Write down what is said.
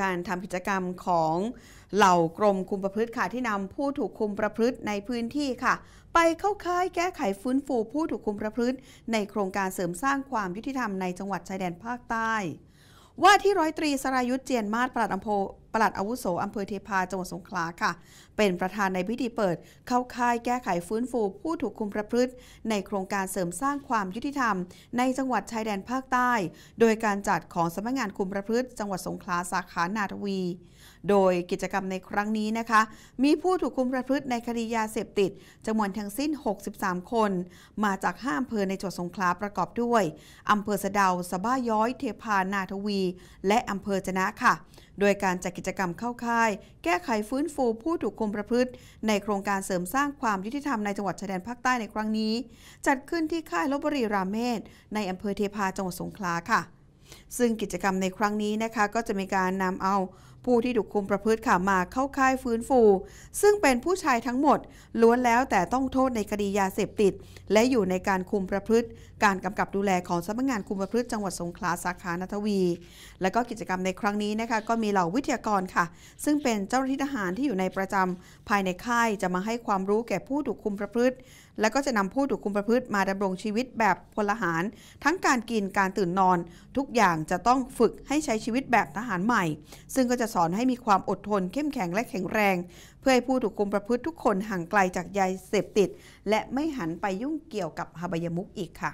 การทำกิจกรรมของเหล่ากรมคุมประพฤติค่ะที่นำผู้ถูกคุมประพฤติในพื้นที่ค่ะ ไปเข้าค่ายแก้ไขฟื้นฟูผู้ถูกคุมประพฤติ ในโครงการเสริมสร้างความยุติธรรมในจังหวัดชายแดนภาคใต้ ว่าที่ร้อยตรีสรายุทธเจียนมาศปลัดอำเภอ ปลัดอาวุโสอำเภอเทพาจังหวัดสงขลาค่ะ เป็นประธานในพิธีเปิด เข้าค่ายแก้ไขฟื้นฟูผู้ถูกคุมประพฤติ ในโครงการเสริมสร้างความยุติธรรม ในจังหวัดชายแดนภาคใต้ โดยการจัดของสำนักงานคุมประพฤติ จังหวัดสงขลาสาขานาทวี โดยกิจกรรมในครั้งนี้นะคะ มีผู้ถูกคุมประพฤติในคดียาเสพติดจำนวนทั้งสิ้น 63 คน มาจาก5อำเภอในจังหวัดสงขลาประกอบด้วยอำเภอสะเดาสะบ้าย้อย เทพานาทวี และอำเภอจนะค่ะ โดยการจัดกิจกรรมเข้าค่าย แก้ไขฟื้นฟูผู้ถูกคุมประพฤติ ในโครงการเสริมสร้างความยุติธรรมในจังหวัดชายแดนภาคใต้ในครั้งนี้ จัดขึ้นที่ค่ายลบบุรีราเมศในอำเภอเทพาจังหวัดสงขลาค่ะ ซึ่งกิจกรรมในครั้งนี้นะคะก็จะมีการนำเอา ผู้ที่ถูกคุมประพฤติค่ะมาเข้าค่ายฟื้นฟู ซึ่งเป็นผู้ชายทั้งหมด ล้วนแล้วแต่ต้องโทษในคดียาเสพติด และอยู่ในการคุมประพฤติ การกำกับดูแลของสำนักงานคุมประพฤติจังหวัดสงขลาสาขานาทวี และก็กิจกรรมในครั้งนี้นะคะก็มีเหล่าวิทยากรค่ะ ซึ่งเป็นเจ้าหน้าที่ทหารที่อยู่ในประจำภายในค่ายจะมาให้ความรู้แก่ผู้ถูกคุมประพฤติ และก็จะนำผู้ถูกคุมประพฤติมาดำรงชีวิตแบบพลหาร ทั้งการกินการตื่นนอน ทุกอย่างจะต้องฝึกให้ใช้ชีวิตแบบทหารใหม่ ซึ่งก็จะสอนให้มีความอดทน เข้มแข็งและแข็งแรง เพื่อให้ผู้ถูกคุมประพฤติทุกคนห่างไกลจากยาเสพติด และไม่หันไปยุ่งเกี่ยวกับหบายมุกอีกค่ะ